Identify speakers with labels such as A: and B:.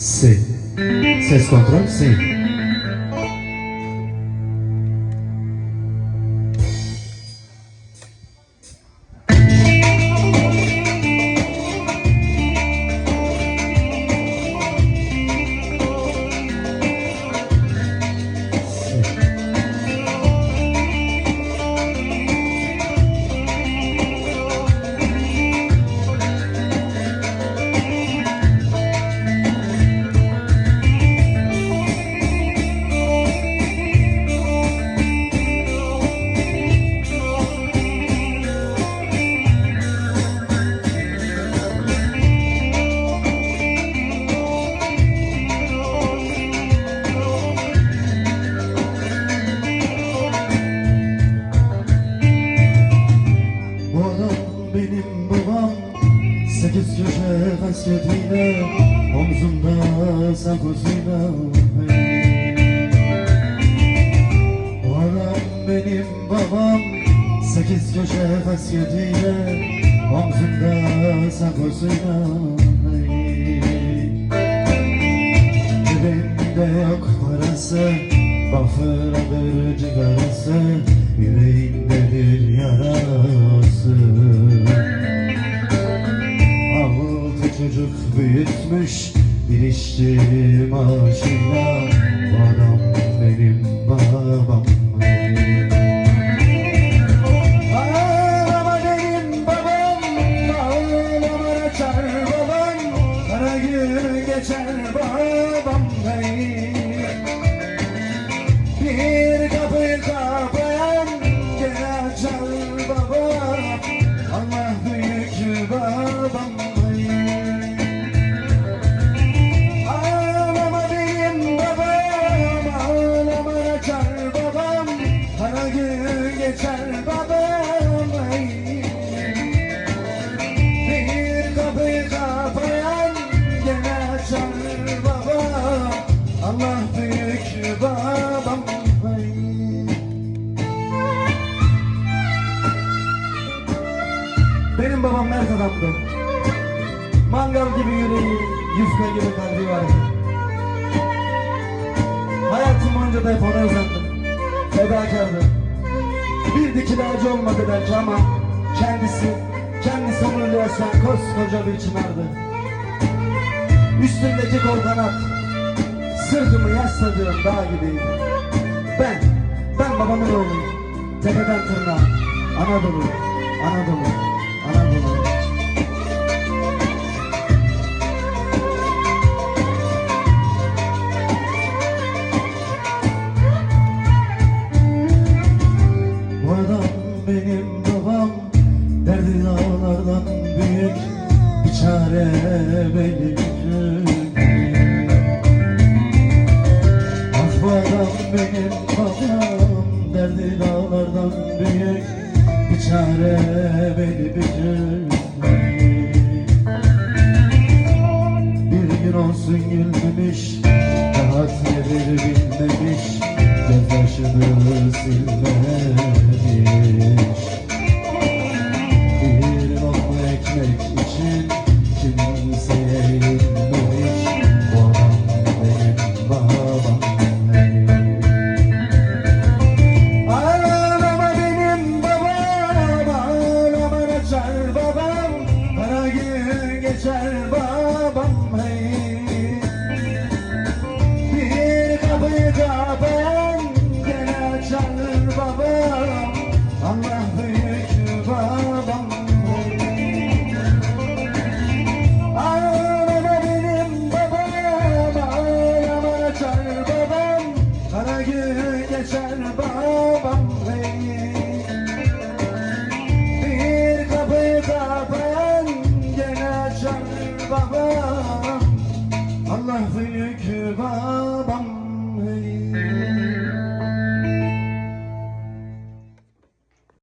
A: C. Vocês controlam? Sim. Hasretiyle Omzumda sakosuyla Bu adam benim babam Sekiz köşe hasretiyle Omzumda sakosuyla Cebimde yok parası Bafıradır cigarası Yüreğindedir yarası çocuk büyütmüş maaşıyla Bu adam benim babam gün geçer Bir kapıyı kapayan gene açar Allah büyük babam Benim babam mert Mangal gibi yüreği, yufka gibi kalbi vardı Hayatım boyunca da hep ona Fedakardı Bir dikili ağacı olmadı belki ama Kendisi, kendisi ömründe yaşayan koskoca bir çınardı Üstündeki kol kanat Sırtımı yasladığım dağ gibiydi Ben, ben babamın oğluyum. Tepeden tırnağa Anadolu, Anadolu benim babam. Derdi dağlardan büyük Bir çare benim Ah bu adam benim babam. Derdi dağlardan büyük Bir çare beni bütün Bir gün olsun gülmemiş Rahat nedir bilmemiş Gözyaşını silmemiş seçer babam beni. Bir kapıda ben gene açar babam. Allah büyük babam